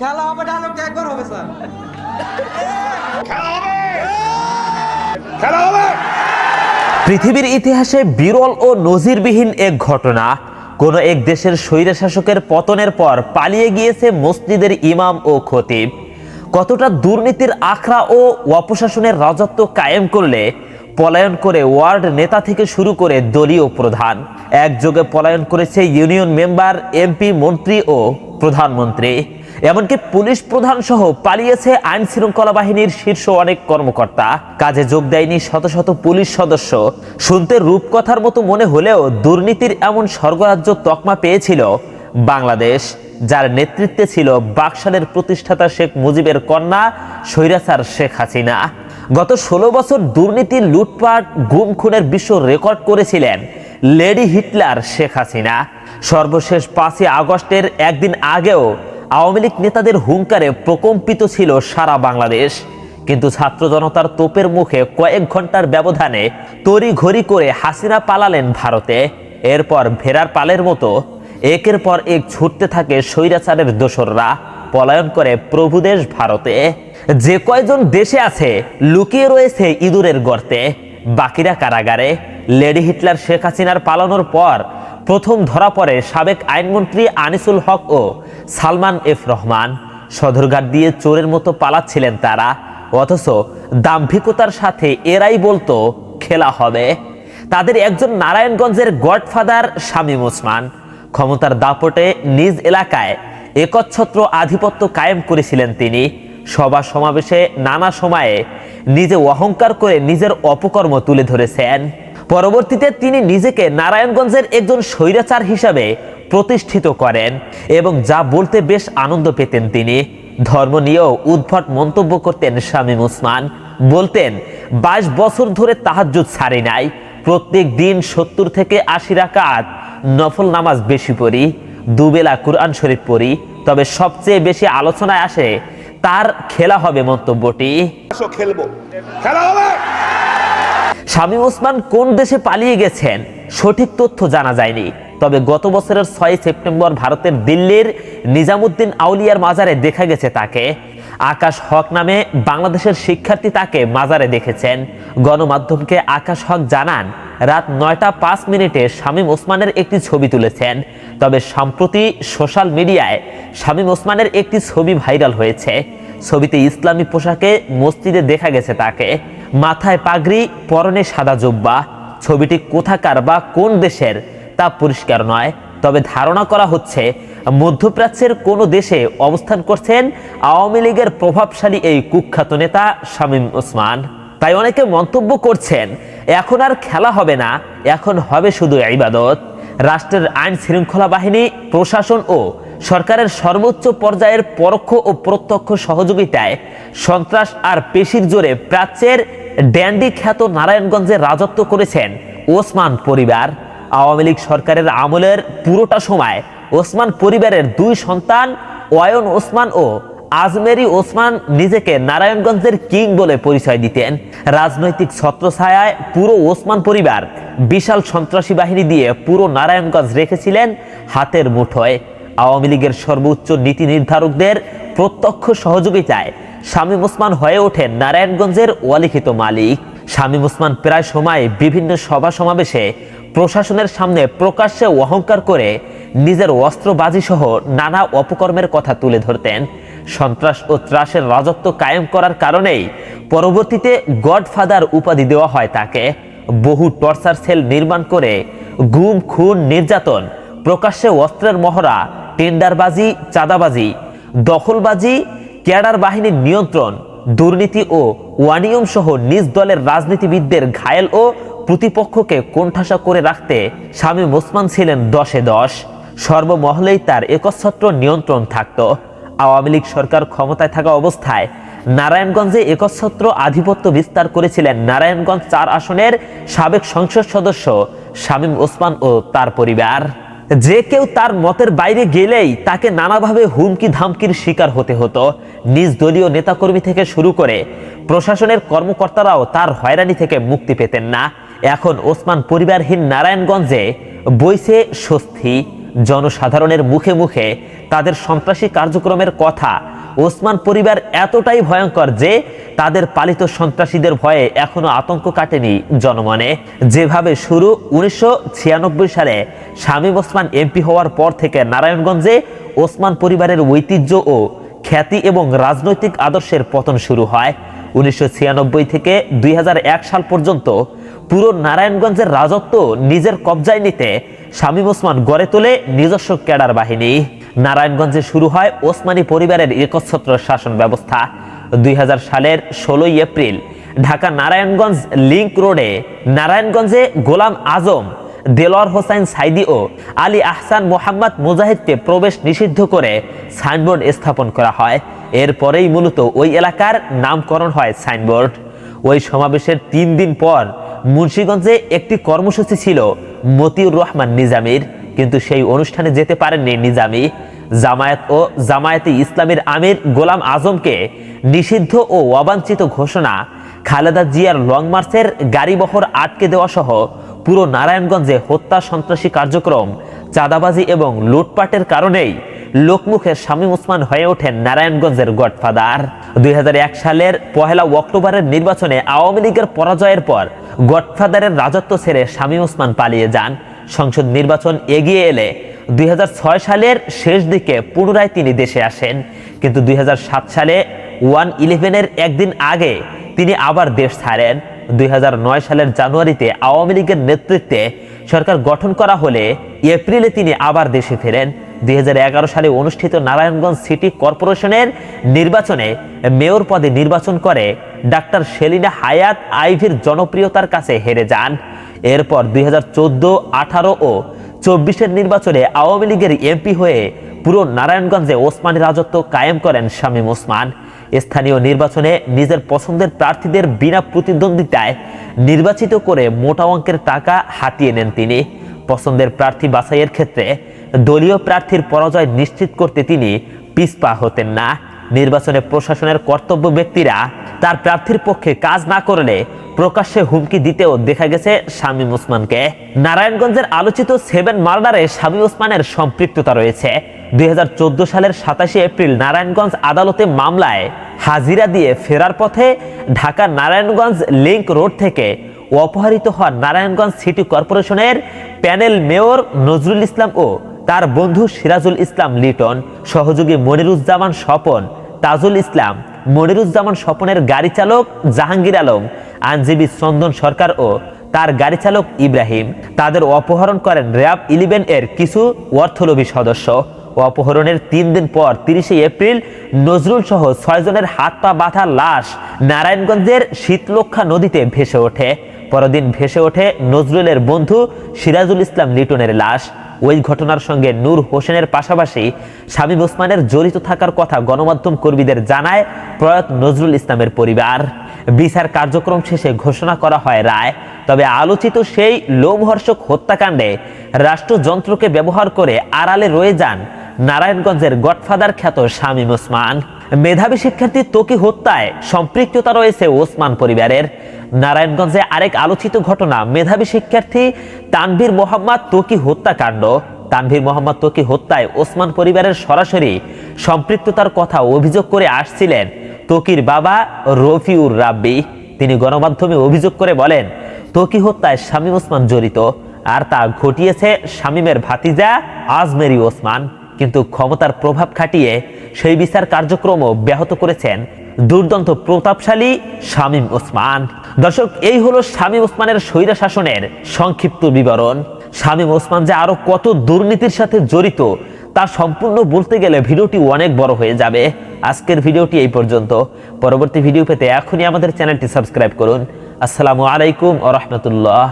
খেলা হবে ডায়লগটা একবার হবে স্যার পৃথিবীর ইতিহাসে বিরল ও নজিরবিহীন এক ঘটনা। কোন এক দেশের স্বৈরশাসকের পতনের পর পালিয়ে গিয়েছে মসজিদের ইমাম ও খতিব। কতটা দুর্নীতির আখড়া ও অপশাসনের রাজত্ব কায়েম করলে পলায়ন করে ওয়ার্ড নেতা থেকে শুরু করে দলীয় প্রধান। একযোগে পলায়ন করেছে ইউনিয়ন মেম্বার এমপি মন্ত্রী ও প্রধানমন্ত্রী। এমনকি পুলিশ প্রধান সহ পালিয়েছে আইন শৃঙ্খলা বাহিনীর শীর্ষ অনেক কর্মকর্তা। কাজে যোগ দেয়নি শত শত পুলিশ সদস্য। শুনতে রূপকথার মতো মনে হলেও দুর্নীতির এমন স্বর্গরাজ্য তকমা পেয়েছিল বাংলাদেশ, যার নেতৃত্বে ছিল বাকশালের প্রতিষ্ঠাতা শেখ মুজিবের কন্যা স্বৈরাচার শেখ হাসিনা। গত ষোলো বছর দুর্নীতি, লুটপাট গুম খুনের বিশ্ব রেকর্ড করেছিলেন লেডি হিটলার শেখ হাসিনা। সর্বশেষ পাঁচই আগস্টের একদিন আগেও আওয়ামী লীগ নেতাদের হুঙ্কারে প্রকম্পিত ছিল সারা বাংলাদেশ। কিন্তু ছাত্র জনতার তোপের মুখে কয়েক ঘণ্টার ব্যবধানে তড়ি ঘড়ি করে হাসিনা পালালেন ভারতে। এরপর ভেড়ার পালের মতো একের পর এক ছুটতে থাকে স্বৈরাচারের দোসররা, পলায়ন করে প্রভুদেশ ভারতে। যে কয়জন দেশে আছে, লুকিয়ে রয়েছে ইঁদুরের গর্তে। বাকিরা কারাগারে। লেডি হিটলার শেখ হাসিনার পালানোর পর প্রথম ধরা পড়ে সাবেক আইনমন্ত্রী আনিসুল হক ও সালমান এফ রহমান। সদরঘাট দিয়ে চোরের মতো পালাচ্ছিলেন তারা, অথচ দাম্ভিকতার সাথে এরাই বলতো খেলা হবে। তাদের একজন নারায়ণগঞ্জের গডফাদার শামীম ওসমান ক্ষমতার দাপটে নিজ এলাকায় একচ্ছত্র আধিপত্য কায়েম করেছিলেন তিনি। সভা সমাবেশে নানা সময়ে নিজে অহংকার করে নিজের অপকর্ম তুলে ধরেছেন। পরবর্তীতে তিনি নিজেকে নারায়ণগঞ্জের একজন স্বৈরাচার হিসাবে প্রতিষ্ঠিত করেন এবং যা বলতে বেশ আনন্দ পেতেন তিনি। ধর্ম নিয়েও উদ্ভট মন্তব্য করতেন শামীম উসমান বলতেন, বাইশ বছর ধরে তাহাজ্জুদ ছাড়ি নাই। প্রত্যেক দিন সত্তর থেকে আশি রাকাত নফল নামাজ বেশি পড়ি, দুবেলা কুরআন শরীফ পড়ি। তবে সবচেয়ে বেশি আলোচনায় আসে, তার খেলা হবে মন্তব্যটি। খেলব। খেলা হবে! শামীম ওসমান কোন দেশে পালিয়ে গেছেন? সঠিক তথ্য জানা যায়নি। তবে গত বছরের ছয় সেপ্টেম্বর ভারতের দিল্লির নিজামুদ্দিন আউলিয়ার মাজারে দেখা গেছে তাকে। আকাশ হক নামে বাংলাদেশের শিক্ষার্থী তাকে মাজারে দেখেছেন। গণমাধ্যমকে আকাশ হক জানান, রাত নয়টা পাঁচ মিনিটে শামীম ওসমানের একটি ছবি তুলেছেন। তবে সম্প্রতি সোশ্যাল মিডিয়ায় শামীম ওসমানের একটি ছবি ভাইরাল হয়েছে। ছবিতে ইসলামী পোশাকে মসজিদে দেখা গেছে তাকে। মাথায় পাগড়ি, পরনে সাদা জুব্বা। ছবিটি কোথাকার বা কোন দেশের তা পরিষ্কার নয়। তবে ধারণা করা হচ্ছে, মধ্যপ্রাচ্যের কোনো দেশে অবস্থান করছেন আওয়ামী লীগের প্রভাবশালী এই কুখ্যাত নেতা শামীম ওসমান। তাই অনেকে মন্তব্য করছেন, এখন আর খেলা হবে না, এখন হবে শুধু ইবাদত। রাষ্ট্রের আইন শৃঙ্খলা বাহিনী, প্রশাসন ও সরকারের সর্বোচ্চ পর্যায়ের পরোক্ষ ও প্রত্যক্ষ সহযোগিতায় সন্ত্রাস আর পেশির জোরে প্রাচ্যের ড্যান্ডি খ্যাত নারায়ণগঞ্জে রাজত্ব করেছেন ওসমান পরিবার। আওয়ামী লীগ সরকারের আমলের পুরোটা সময় ওসমান পরিবারের দুই সন্তান, ওয়ায়ন ওসমান ও আজমেরি ওসমান নিজেকে নারায়ণগঞ্জের কিং বলে পরিচয় দিতেন। রাজনৈতিক ছত্রছায়ায় পুরো ওসমান পরিবার বিশাল সন্ত্রাসী বাহিনী দিয়ে পুরো নারায়ণগঞ্জ রেখেছিলেন হাতের মুঠোয়। আওয়ামী লীগের সর্বোচ্চ নীতি নির্ধারকদের প্রত্যক্ষ সহযোগিতায় শামীম ওসমান হয়ে ওঠেন নারায়ণগঞ্জের অলিখিত মালিক। শামীম ওসমান প্রায় সময় বিভিন্ন সভা সমাবেশে প্রশাসনের সামনে প্রকাশ্যে অহংকার করে নিজের অস্ত্রবাজি সহ নানা অপকর্মের কথা তুলে ধরতেন। সন্ত্রাস ও ত্রাসের রাজত্ব কায়েম করার কারণেই পরবর্তীতে গডফাদার উপাধি দেওয়া হয় তাকে। বহু টর্চার সেল নির্মাণ করে গুম, খুন, নির্যাতন, প্রকাশ্যে অস্ত্রের মহড়া, টেন্ডারবাজি, চাঁদাবাজি, দখলবাজি, ক্যাডার বাহিনীর নিয়ন্ত্রণ, দুর্নীতি ও ওয়ানিয়ম সহ নিজ দলের রাজনীতিবিদদের ঘায়েল ও প্রতিপক্ষকে কোণঠাসা করে রাখতে স্বামী ওসমান ছিলেন দশে দশ। সর্বমহলেই তার একচ্ছত্র নিয়ন্ত্রণ থাকত। আওয়ামী লীগ সরকার ক্ষমতায় থাকা অবস্থায় নারায়ণগঞ্জে একচ্ছত্র আধিপত্য বিস্তার করেছিলেন নারায়ণগঞ্জ চার আসনের সাবেক সংসদ সদস্য শামীম ওসমান ও তার পরিবার। যে কেউ তার মতের বাইরে গেলেই তাকে নানাভাবে হুমকি ধামকির শিকার হতে হতো। নিজ দলীয় নেতাকর্মী থেকে শুরু করে প্রশাসনের কর্মকর্তারাও তার হয়রানি থেকে মুক্তি পেতেন না। এখন ওসমান পরিবারহীন নারায়ণগঞ্জে বইছে স্বস্তি। জনসাধারণের মুখে মুখে তাদের সন্ত্রাসী কার্যক্রমের কথা ওসমান পরিবার এতটাই ভয়ঙ্কর যে তাদের পালিত সন্ত্রাসীদের ভয়ে এখনও আতঙ্ক কাটেনি জনমনে। যেভাবে শুরু উনিশশো ছিয়ানব্বই সালে শামীম ওসমান এমপি হওয়ার পর থেকে নারায়ণগঞ্জে ওসমান পরিবারের ঐতিহ্য ও খ্যাতি এবং রাজনৈতিক আদর্শের পতন শুরু হয়। উনিশশো ছিয়ানব্বই থেকে দুই হাজার এক সাল পর্যন্ত পুরো নারায়ণগঞ্জের রাজত্ব নিজের কবজায় নিতে শামীম ওসমান গড়ে তোলে নিজস্ব ক্যাডার বাহিনী। নারায়ণগঞ্জে শুরু হয় ওসমানী পরিবারের একচ্ছত্র শাসন ব্যবস্থা। দুই হাজার সালের ষোলোই এপ্রিল, ঢাকা নারায়ণগঞ্জ লিংক রোডে নারায়ণগঞ্জে গোলাম আজম, দেলোয়ার হোসাইন সাইদি ও আলী আহসান মোহাম্মদ মুজাহিদকে প্রবেশ নিষিদ্ধ করে সাইনবোর্ড স্থাপন করা হয়। এরপরেই মূলত ওই এলাকার নামকরণ হয় সাইনবোর্ড। ওই সমাবেশের তিন দিন পর মুন্সীগঞ্জে একটি কর্মসূচি ছিল মতিউর রহমান নিজামীর, কিন্তু সেই অনুষ্ঠানে যেতে পারেননি নিজামী। জামায়াত ও জামায়াতে ইসলামের আমির গোলাম আজমকে নিষিদ্ধ ও অবাঞ্ছিত ঘোষণা, খালেদা জিয়ার লং মার্চের গাড়িবহর আটকে দেওয়া সহ পুরো নারায়ণগঞ্জে হত্যা সন্ত্রাসী কার্যক্রম, চাঁদাবাজি এবং লুটপাটের কারণেই লোকমুখে শামীম ওসমান হয়ে ওঠেন নারায়ণগঞ্জের গডফাদার। দুই হাজার এক সালের পহেলা অক্টোবরের নির্বাচনে আওয়ামী লীগের পরাজয়ের পর গডফাদারের রাজত্ব ছেড়ে শামীম ওসমান পালিয়ে যান। সংসদ নির্বাচন এগিয়ে এলে দুই সালের শেষ দিকে পুনরায় তিনি দেশে আসেন। কিন্তু দুই হাজার সাত সালে ওয়ান ইলেভেনের একদিন আগে তিনি আবার দেশ ছাড়েন। দুই হাজার নয় সালের জানুয়ারিতে আওয়ামী লীগের নেতৃত্বে সরকার গঠন করা হলে এপ্রিলে তিনি আবার দেশে ফেরেন। দুই সালে অনুষ্ঠিত নারায়ণগঞ্জ সিটি কর্পোরেশনের নির্বাচনে মেয়র পদে নির্বাচন করে ডাক্তার সেলিনা হায়াত আইভির জনপ্রিয়তার কাছে হেরে যান। এরপর দুই হাজার আঠারো ও চব্বিশের নির্বাচনে আওয়ামী লীগের এমপি হয়ে পুরো নারায়ণগঞ্জে ওসমানী রাজত্ব কায়েম করেন শামীম ওসমান। স্থানীয় নির্বাচনে নিজের পছন্দের প্রার্থীদের বিনা প্রতিদ্বন্দ্বিতায় নির্বাচিত করে মোটা অঙ্কের টাকা হাতিয়ে নেন তিনি। পছন্দের প্রার্থী বাছাইয়ের ক্ষেত্রে দলীয় প্রার্থীর পরাজয় নিশ্চিত করতে তিনি পিছপা হতেন না। নির্বাচনে প্রশাসনের কর্তব্য ব্যক্তিরা তার প্রার্থীর পক্ষে কাজ না করলে প্রকাশ্যে হুমকি দিতেও দেখা গেছে শামীম ওসমানকে। নারায়ণগঞ্জের আলোচিত সেভেন মার্ডারে শামীম ওসমানের সম্পৃক্ততা রয়েছে। দুই হাজার চোদ্দ সালের সাতাশে এপ্রিল নারায়ণগঞ্জ আদালতে মামলায় হাজিরা দিয়ে ফেরার পথে ঢাকা নারায়ণগঞ্জ লিংক রোড থেকে অপহৃত হওয়া নারায়ণগঞ্জ সিটি কর্পোরেশনের প্যানেল মেয়র নজরুল ইসলাম ও তার বন্ধু সিরাজুল ইসলাম লিটন, সহযোগী মনিরুজ্জামান স্বপন, তাজুল ইসলাম, মনিরুজ্জামান স্বপনের গাড়ি চালক জাহাঙ্গীর আলম, আইনজীবী চন্দন সরকার ও তার গাড়ি চালক ইব্রাহিম। তাদের অপহরণ করেন র্যাব ইলেভেন এর কিছু অর্থলোভী সদস্য। অপহরণের তিন দিন পর তিরিশে এপ্রিল নজরুল সহ ছয়জনের হাত পা বাঁধা লাশ নারায়ণগঞ্জের শীতলক্ষা নদীতে ভেসে ওঠে। পরদিন ভেসে ওঠে নজরুলের বন্ধু সিরাজুল ইসলাম লিটনের লাশ। ওই ঘটনার সঙ্গে নূর হোসেনের পাশাপাশি শামীম ওসমানের জড়িত থাকার কথা গণমাধ্যম কর্মীদের জানায় প্রয়াত নজরুল ইসলামের পরিবার। বিচার কার্যক্রম শেষে ঘোষণা করা হয় রায়, তবে আলোচিত সেই লোমহর্ষক হত্যাকাণ্ডে রাষ্ট্রযন্ত্রকে ব্যবহার করে আড়ালে রয়ে যান নারায়ণগঞ্জের গডফাদার খ্যাত শামীম ওসমান। মেধাবী শিক্ষার্থী তোকি হত্যায় সম্পৃক্ততা রয়েছে ওসমান পরিবারের। নারায়ণগঞ্জে আরেক আলোচিত ঘটনা, মেধাবী শিক্ষার্থী তানভীর মোহাম্মদ তোকি হত্যাকাণ্ড। তানভীর মোহাম্মদ তোকি হত্যায় ওসমান পরিবারের সরাসরি সম্পৃক্ততার কথা অভিযোগ করে আসছিলেন তোকির বাবা রফিউর রাব্বি। তিনি গণমাধ্যমে অভিযোগ করে বলেন, তোকি হত্যায় শামীম ওসমান জড়িত, আর তা ঘটিয়েছে শামীমের ভাতিজা আজমেরি ওসমান। কিন্তু ক্ষমতার প্রভাব খাটিয়ে সেই বিচার কার্যক্রমও ব্যাহত করেছেন দুর্দান্ত প্রতাপশালী শামীম ওসমান। দর্শক, এই হলো শামীম ওসমানের স্বৈরা শাসনের সংক্ষিপ্ত বিবরণ। শামীম ওসমান যে আরও কত দুর্নীতির সাথে জড়িত, তা সম্পূর্ণ বলতে গেলে ভিডিওটি অনেক বড় হয়ে যাবে। আজকের ভিডিওটি এই পর্যন্ত। পরবর্তী ভিডিও পেতে এখনই আমাদের চ্যানেলটি সাবস্ক্রাইব করুন। আসসালামু আলাইকুম ও রহমতুল্লাহ।